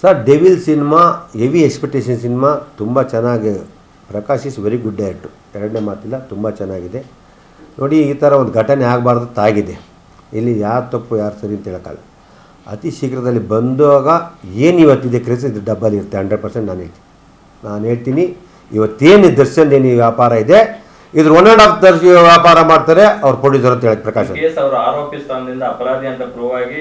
Sir Devil cinema heavy expectation cinema ತುಂಬ ಚೆನ್ನಾಗಿ Prakash is very good act ಎರಡನೇ ಮಾತಿಲ್ಲ, ತುಂಬ ಚೆನ್ನಾಗಿದೆ. ನೋಡಿ, ಈ ಥರ ಒಂದು ಘಟನೆ ಆಗಬಾರ್ದು, ತಾಗಿದೆ. ಇಲ್ಲಿ ಯಾರು ತಪ್ಪು, ಯಾರು ಸರಿ ಅಂತ ಹೇಳೋಕ್ಕಲ್ಲ ಅತಿ ಶೀಘ್ರದಲ್ಲಿ ಬಂದಾಗ ಏನು ಇವತ್ತಿದೆ ಕ್ರೇಸ್ ಇದು ಡಬ್ಬಲ್ ಇರುತ್ತೆ ಹಂಡ್ರೆಡ್ ಪರ್ಸೆಂಟ್ ನಾನು ಹೇಳ್ತೀನಿ. ನಾನು ಹೇಳ್ತೀನಿ, ಇವತ್ತೇನು ದರ್ಶನ್ ಏನು ವ್ಯಾಪಾರ ಇದೆ ಇದ್ರ ಒನ್ ಅಂಡ್ ಹಾಫ್ ತರ್ಸಿ ವ್ಯಾಪಾರ ಮಾಡ್ತಾರೆ ಅವ್ರು ಪ್ರೊಡ್ಯೂಸರ್ ಅಂತ ಹೇಳಿ ಪ್ರಕಾಶ್. ಕೇಸ್ ಅವರು ಆರೋಪಿ ಸ್ಥಾನದಿಂದ ಅಪರಾಧಿ ಅಂತ ಪ್ರೂವ್ ಆಗಿ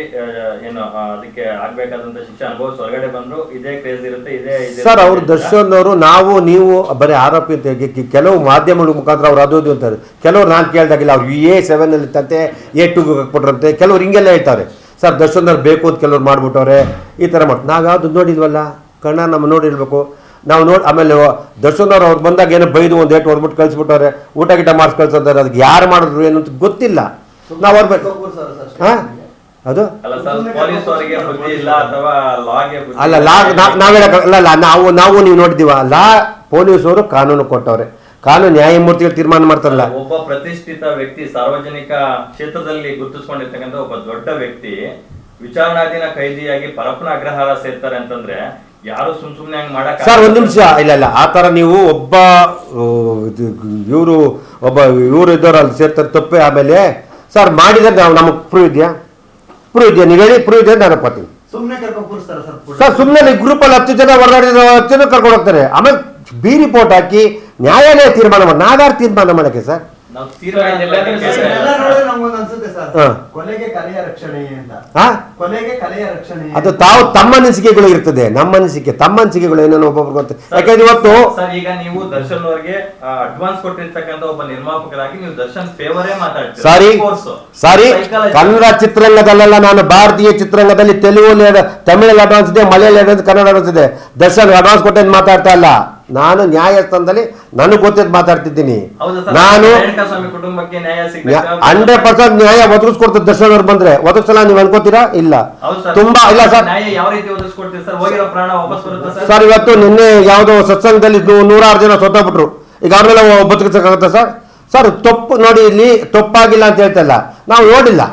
ಏನು ಅದಕ್ಕೆ ಆಗ್ಬೇಕಾದಂತ ಶಿಕ್ಷೆ ಅನುಭವಿಸಿ ಹೊರಗಡೆ ಬಂದ್ರು ಇದೇ ಕ್ರೇಜ್ ಇರುತ್ತೆ ಇದೇ ಸರ್ ಅವ್ರು. ದರ್ಶನ್ ಅವರು ನಾವು ನೀವು ಬರೀ ಆರೋಪಿ ಅಂತ ಹೇಳಿ ಕೆಲವು ಮಾಧ್ಯಮಗಳ ಮುಖಾಂತರ ಅವ್ರು ಅದು ಇದು ಅಂತಾರೆ ಕೆಲವರು ನಾನು ಕೇಳ್ದಾಗಿಲ್ಲ ಅವ್ರು ಎ ಸೆವೆನ್ ಅಲ್ಲಿ ಇತ್ತಂತೆ ಎ ಟೂ ಹಾಕ್ಬಿಟ್ರಂತೆ ಕೆಲವ್ರು ಹಿಂಗೆಲ್ಲ ಹೇಳ್ತಾರೆ ಸರ್ ದರ್ಶನ್ ಅವ್ರು ಬೇಕು ಅಂತ ಕೆಲವ್ರು ಮಾಡ್ಬಿಟ್ಟವ್ರೆ ಈ ತರ ಮಾಡಿ ನಾವು ಯಾವುದು ನೋಡಿದ್ವಲ್ಲ ಕಣ್ಣ ನಮ್ಮ ನೋಡಿರ್ಬೇಕು ನಾವು ನೋಡಿ ಆಮೇಲೆ ದರ್ಶನ್ ಅವ್ರು ಅವ್ರು ಬಂದಾಗ ಏನೋ ಬೈದು ಒಂದು ಏಟು ಹೊರಬಿಟ್ಟು ಕಳಿಸ್ಬಿಟ್ಟವ್ರೆ ಊಟ ಗಿಟ ಮಾಡಿಸ್ ಕಳ್ಸಂತಾರೆ ಅದಕ್ಕೆ ಯಾರು ಮಾಡಿದ್ರು ಏನು ಅಂತ ಗೊತ್ತಿಲ್ಲ. ನಾವು ಅವ್ರ ಹಾಂ? ಅದು? ಅಲ್ಲ ಸರ್ ಪೊಲೀಸ್ ಅವರಿಗೆ ಬುದ್ಧಿ ಇಲ್ಲ ಅಥವಾ ಲಾಗೆ ಅಲ್ಲ ಇಲ್ಲ. ಲಾ ನಾವು ಹೇಳಕ್ ಅಲ್ಲ ಅಲ್ಲ ನಾವು ನಾವು ನೀವು ನೋಡಿದೀವ ಲಾ ಪೊಲೀಸರು ಕಾನೂನು ಕೊಟ್ಟವ್ರೆ. ಕಾನೂನು ನ್ಯಾಯಮೂರ್ತಿಗಳು ತೀರ್ಮಾನ ಮಾಡ್ತಾರಲ್ಲ. ಒಬ್ಬ ಪ್ರತಿಷ್ಠಿತ ವ್ಯಕ್ತಿ ಸಾರ್ವಜನಿಕ ಕ್ಷೇತ್ರದಲ್ಲಿ ಗುರುತಿಸ್ಕೊಂಡಿರ್ತಕ್ಕಂಥ ಒಬ್ಬ ದೊಡ್ಡ ವ್ಯಕ್ತಿ ವಿಚಾರಣಾಧೀನ ಕೈದಿಯಾಗಿ ಪರಪ್ಪನ ಅಗ್ರಹಾರ ಸೇರ್ತಾರೆ ಅಂತಂದ್ರೆ ಯಾರು ಸುಮ್ ಸುಮ್ನೆ ಹಂಗ್ ಮಾಡಕ್ ಸರ್ ಒಂದು ನಿಮಿಷ. ಇಲ್ಲ ಇಲ್ಲ. ಆ ಥರ ನೀವು ಒಬ್ಬ ಇವರು ಒಬ್ಬ ಇವರು ಇದ್ದವ್ರು ಅಲ್ಲಿ ಸೇರ್ತಾರೆ ತಪ್ಪೆ. ಆಮೇಲೆ ಸರ್ ಮಾಡಿದ್ರೆ ನಾವು ನಮಗೆ ಪ್ರೂವ್ ಇದೆಯಾ? ಪ್ರೂವ್ ಇದೆಯಾ? ನೀವು ಹೇಳಿ ಪ್ರೂವ್ ಇದೆಯಾ ನಾನು ಕರ್ಕೊಂಡು ಕೂರಿಸ್ತಾರ ಸರ್ ಸರ್ ಸುಮ್ಮನೆ ಗ್ರೂಪಲ್ಲಿ ಹತ್ತು ಜನ ಹೊರಗಡೆ ಹತ್ತು ಜನ ಕರ್ಕೊಂಡು ಹೋಗ್ತಾರೆ. ಆಮೇಲೆ ಬಿ ರಿಪೋರ್ಟ್ ಹಾಕಿ ನ್ಯಾಯಾಲಯ ತೀರ್ಮಾನ ಮಾಡಿ ನಾವ್ಯಾರು ತೀರ್ಮಾನ ಮಾಡೋಕ್ಕೆ ಸರ್. ನಾವು ತೀರ್ಮಾನ ಇಲ್ಲ ಅಂತ ಸರ್, ಕೇಳ್ತಾ ಇದೆಲ್ಲ ಇಲ್ಲ. ನೋಡಿದ್ರೆ ನಮ್ಗೊಂದು ಅನ್ಸುತ್ತೆ ಸರ್. ಕೊಲೆಗೆ ಕಲೆಯ ರಕ್ಷಣೆ ಅಂತ. ಹಾ? ಕೊಲೆಗೆ ಕಲೆಯ ರಕ್ಷಣೆ ಅದು ತಾವು ತಮ್ಮ ಅನಿಸಿಕೆಗಳು ಇರ್ತದೆ ನಮ್ಮ ಅನಿಸಿಕೆ ತಮ್ಮ ಅನಿಸಿಕೆಗಳು ಏನೇನು ಒಬ್ಬೊಬ್ರು ಗೊತ್ತೆ. ಯಾಕಂದ್ರೆ ಇವತ್ತು ಸರ್ ಈಗ ನೀವು ದರ್ಶನ್ ಅವರಿಗೆ ಅಡ್ವಾನ್ಸ್ ಕೊಟ್ಟಿರ್ತಕ್ಕಂತ ಒಬ್ಬ ನಿರ್ಮಾಪಕರಾಗಿ ನೀವು ದರ್ಶನ್ ಫೇವರೇ ಮಾತಾಡ್ತೀರಿ. ಸಾರಿ ಸಾರಿ. ಕನ್ನಡ ಚಿತ್ರರಂಗದಲ್ಲೆಲ್ಲ ನಾನು ಭಾರತೀಯ ಚಿತ್ರರಂಗದಲ್ಲಿ ತೆಲುಗು ತಮಿಳಲ್ಲಿ ಅಡ್ವಾನ್ಸ್ ಇದೆ ಮಲಯಾಳಿ ಅಡ್ವಾನ್ಸ್ ಕನ್ನಡ ಅಡ್ವಾನ್ಸ್ ಇದೆ. ದರ್ಶನ್ ಅಡ್ವಾನ್ಸ್ ಕೊಟ್ಟೇನು ಮಾತಾಡ್ತಾ ಇಲ್ಲ. ನಾನು ನ್ಯಾಯಸ್ಥಾನದಲ್ಲಿ ನನಗೆ ಗೊತ್ತಿದ್ದು ಮಾತಾಡ್ತಿದ್ದೀನಿ. ನಾನು ರೇಣುಕಾಸ್ವಾಮಿ ಕುಟುಂಬಕ್ಕೆ ನ್ಯಾಯ ಸಿಗ್ಬೇಕಾ? ಹಂಡ್ರೆಡ್ ಪರ್ಸೆಂಟ್ ನ್ಯಾಯ ಒದಗಿಸ್ಕೊಡ್ತದೆ ದರ್ಶನ್ ಅವ್ರು ಬಂದ್ರೆ. ಒದಗಿಸಲ್ಲ ನೀವು ಅನ್ಕೋತೀರಾ? ಇಲ್ಲ. ತುಂಬಾ ಇಲ್ಲ ಸರ್. ನ್ಯಾಯ ಯಾವ ರೀತಿ ಒದಗಿಸ್ಕೊಡ್ತೀರಿ ಸರ್? ಹೋಗಿರೋ ಪ್ರಾಣ ವಾಪಸ್ ಬರುತ್ತಾ ಸರ್? ಸರ್ ಇವತ್ತು ನಿನ್ನೆ ಯಾವುದೋ ಸತ್ಸಂಗದಲ್ಲಿ ನೂರಾರು ಜನ ಸೊತ್ತೋಗ್ಬಿಟ್ರು. ಈಗ ಅವ್ರನ್ನೆಲ್ಲ ಬದುಕಿಸಕ್ಕಾಗತ್ತಾ ಸರ್? ಸರ್ ತಪ್ಪು ನೋಡಿ ಇಲ್ಲಿ ತಪ್ಪಾಗಿಲ್ಲ ಅಂತ ಹೇಳ್ತಲ್ಲ ನಾವು ನೋಡಿಲ್ಲ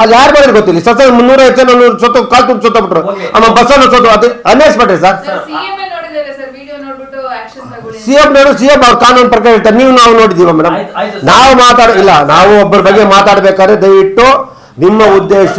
ಅಲ್ಲಿ ಯಾರು ಮಾಡಿದ್ರು ಗೊತ್ತಿಲ್ಲ. ಸತ್ಸಂಗ ಮುನ್ನೂರೈವತ್ತು ಜನ ನೂರು ಸೊತ್ತು ಕಾಲ್ ತುಂಬ ಸೊತ್ತೋಗ್ಬಿಟ್ರು. ಅಮ್ಮ ಆಮೇಲೆ ಬಸ್ಸನ್ನು ಸೊತ್ತು ಅದು ಅನ್ಯಾಸ್ಬಿಟ್ರಿ ಸರ್ ಸರ್ ಸಿಎಂ ನೋಡಿದ್ದಾರೆ ಸರ್ ವಿಡಿಯೋ ನೋಡ್ಬಿಟ್ಟು ಆಕ್ಷನ್ ತಗೊಳ್ಳಿ ಸಿ ಎಂ ನವರು ಸಿ ಎಂ ಅವ್ರ ಕಾನೂನು ಪ್ರಕಾರ ಹೇಳ್ತಾರೆ ನೀವು ನಾವು ನೋಡಿದೀವ ಮೇಡಮ್. ನಾವು ಮಾತಾಡ ಇಲ್ಲ ನಾವು ಒಬ್ಬರ ಬಗ್ಗೆ ಮಾತಾಡ್ಬೇಕಾದ್ರೆ ದಯವಿಟ್ಟು ನಿಮ್ಮ ಉದ್ದೇಶ